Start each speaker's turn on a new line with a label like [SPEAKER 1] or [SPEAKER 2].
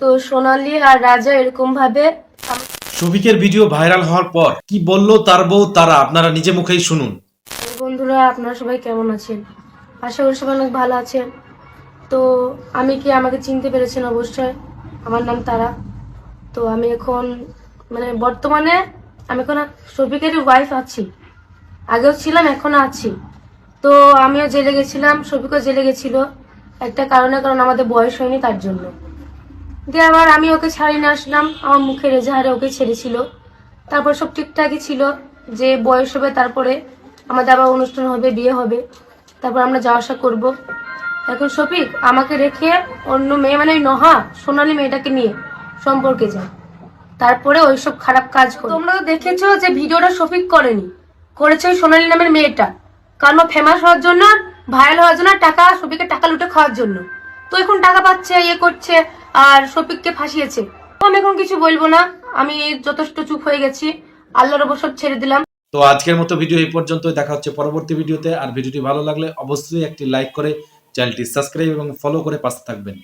[SPEAKER 1] তো সোনালি আর রাজা এরকম ভাবে
[SPEAKER 2] শফিকের ভিডিও ভাইরাল হওয়ার পর কি বলল তার বউ তারা? আপনারা নিজে মুখেই শুনুন।
[SPEAKER 1] বন্ধুরা আপনারা সবাই কেমন আছেন? আশা করি সবাই অনেক ভালো আছেন। তো আমি কি আমাকে চিনতে পেরেছেন অবশ্যই? আমার নাম তারা। তো আমি এখন মানে বর্তমানে আমি এখন শফিকের ওয়াইফ আছি। আগেও ছিলাম এখনও আছি। তো আমিও জেলে গেছিলাম শফিকও জেলে গেছিল। একটা কারণে কারণ আমাদের বয়স হয়নি তার জন্য। দিয়ে আবার আমি ওকে ছাড়িয়ে নিয়ে আসলাম। আমার মুখের এজাহারে ওকে ছেড়েছিল। তারপর সব ঠিকঠাকই ছিল যে বয়স হবে, তারপরে আমাদের আবার অনুষ্ঠান হবে, বিয়ে হবে। তারপর আমরা যাওয়া আসা করব। এখন শফিক, আমাকে রেখে অন্য মেয়ে মানে ওই নহা, সোনালী মেয়েটাকে নিয়ে সম্পর্কে যায় তারপরে ওইসব খারাপ কাজ করে। তোমরা তো দেখেছ যে ভিডিওটা শফিক করেনি। করেছে ওই সোনালী নামের মেয়েটা। কারণ ফেমাস হওয়ার জন্য ভাইরাল হওয়ার জন্য টাকা শফিকে টাকা লুটে খাওয়ার জন্য। তো এখন টাকা পাচ্ছে ইয়ে করছে আর শফিককে ফাঁসিয়েছে। আমি এখন কিছু বলব না। আমি যথেষ্ট চুপ হয়ে গেছি। আল্লাহর সব ছেড়ে দিলাম।
[SPEAKER 2] তো আজকের মতো ভিডিও এই পর্যন্তই। দেখা হচ্ছে পরবর্তী ভিডিওতে। আর ভিডিওটি ভালো লাগলে অবশ্যই একটি লাইক করে চ্যানেলটি সাবস্ক্রাইব এবং ফলো করে পাশে থাকবেন।